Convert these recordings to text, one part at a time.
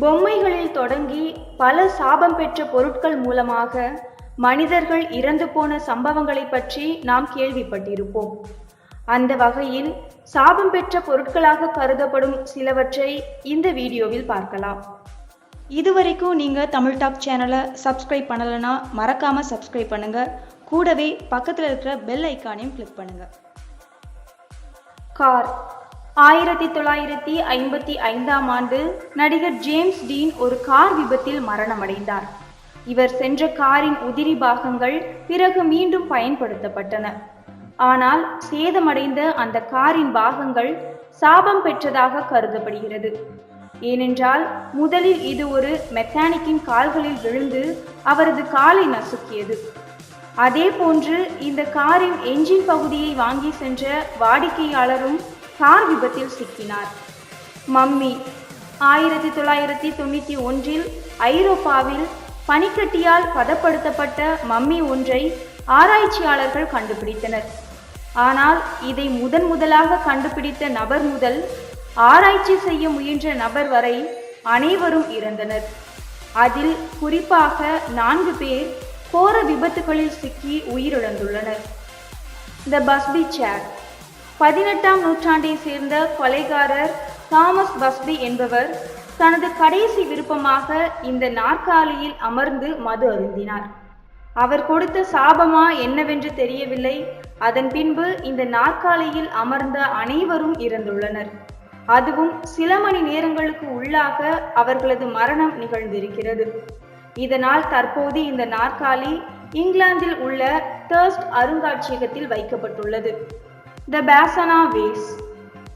பொம்மைகளில் தொடங்கி பல சாபம் பெற்ற பொருட்கள் மூலமாக மனிதர்கள் இறந்து போன சம்பவங்களை பற்றி நாம் கேள்விப்பட்டிருப்போம். அந்த வகையில் சாபம் பெற்ற பொருட்களாக கருதப்படும் சிலவற்றை இந்த வீடியோவில் பார்க்கலாம். இதுவரைக்கும் நீங்கள் தமிழ் டாக் சேனலை சப்ஸ்கிரைப் பண்ணலைன்னா மறக்காமல் சப்ஸ்கிரைப் பண்ணுங்கள் கூடவே பக்கத்தில் இருக்கிற பெல் ஐக்கானையும் கிளிக் பண்ணுங்கள் கார். ஆயிரத்தி தொள்ளாயிரத்தி ஐம்பத்தி ஐந்தாம் ஆண்டு நடிகர் ஜேம்ஸ் டீன் ஒரு கார் விபத்தில் மரணமடைந்தார். இவர் சென்ற காரின் உதிரி பாகங்கள் பிறகு மீண்டும் பயன்படுத்தப்பட்டன. ஆனால் சேதமடைந்த அந்த காரின் பாகங்கள் சாபம் பெற்றதாக கருதப்படுகிறது. ஏனென்றால் முதலில் இது ஒரு மெக்கானிக்கின் கால்களில் விழுந்து அவரது காலை நசுக்கியது. அதே போன்று இந்த காரின் என்ஜின் பகுதியை வாங்கி சென்ற வாடிக்கையாளரும் கார் விபத்தில் சிக்கினார். மம்மி ஆயிரத்தி தொள்ளாயிரத்தி தொண்ணூற்றி ஒன்றில் ஐரோப்பாவில் பனிக்கட்டியால் பதப்படுத்தப்பட்ட மம்மி ஒன்றை ஆராய்ச்சியாளர்கள் கண்டுபிடித்தனர். ஆனால் இதை முதன் முதலாக கண்டுபிடித்த நபர் முதல் ஆராய்ச்சி செய்ய முயன்ற நபர் வரை அனைவரும் இறந்தனர். அதில் குறிப்பாக நான்கு பேர் கோர விபத்துகளில் சிக்கி உயிரிழந்துள்ளனர். த பஸ்பி சேர் பதினெட்டாம் நூற்றாண்டை சேர்ந்த கொலைகாரர் தாமஸ் பஸ்பி என்பவர் தனது கடைசி விருப்பமாக இந்த நாற்காலியில் அமர்ந்து மது அருந்தினார். அவர் கொடுத்த சாபமா என்னவென்று தெரியவில்லை. அதன் பின்பு இந்த நாற்காலியில் அமர்ந்த அனைவரும் இறந்துள்ளனர். அதுவும் சில மணி நேரங்களுக்கு உள்ளாக அவர்களது மரணம் நிகழ்ந்திருக்கிறது. இதனால் தற்போது இந்த நாற்காலி இங்கிலாந்தில் உள்ள தேர்ஸ்ட் அருங்காட்சியகத்தில் வைக்கப்பட்டுள்ளது. த பேசனா வேஸ்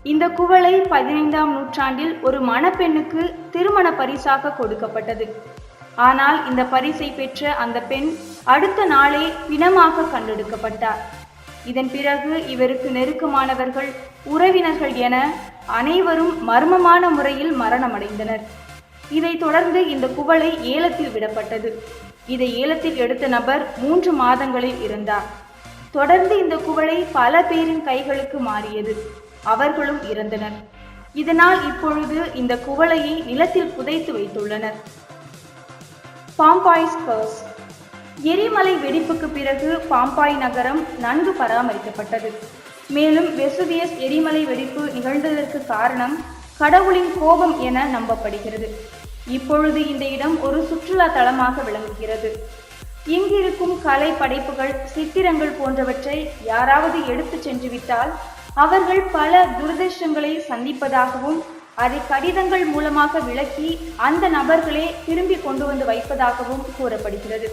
இந்த குவளை பதினைந்தாம் நூற்றாண்டில் ஒரு மணப்பெண்ணுக்கு திருமண பரிசாக கொடுக்கப்பட்டது. ஆனால் இந்த பரிசை பெற்ற அந்த பெண் அடுத்த நாளே பிணமாக கண்டெடுக்கப்பட்டார். இதன் பிறகு இவருக்கு நெருக்கமானவர்கள் உறவினர்கள் என அனைவரும் மர்மமான முறையில் மரணமடைந்தனர். இதைத் தொடர்ந்து இந்த குவளை ஏலத்தில் விடப்பட்டது. இதை ஏலத்தில் எடுத்த நபர் மூன்று மாதங்களில் இருந்தார் தொடர்ந்து இந்த குவளை பல பேரின் கைகளுக்கு மாறியது. அவர்களும் இறந்தனர். இதனால் இப்பொழுது இந்த குவளையை நிலத்தில் புதைத்து வைத்துள்ளனர். பாம்பாய்ஸ் கர்ஸ் எரிமலை வெடிப்புக்கு பிறகு பாம்பாய் நகரம் நன்கு பராமரிக்கப்பட்டது. மேலும் வெசுவியஸ் எரிமலை வெடிப்பு நிகழ்ந்ததற்கு காரணம் கடவுளின் கோபம் என நம்பப்படுகிறது. இப்பொழுது இந்த இடம் ஒரு சுற்றுலா தலமாக விளங்குகிறது. இங்கிருக்கும் கலை படைப்புகள் சித்திரங்கள் போன்றவற்றை யாராவது எடுத்து சென்று விட்டால் அவர்கள் பல துரதிருஷ்டங்களை சந்திப்பதாகவும் அதை கடிதங்கள் மூலமாக விளக்கி அந்த நபர்களே திரும்பி கொண்டு வந்து வைப்பதாகவும் கூறப்படுகிறது.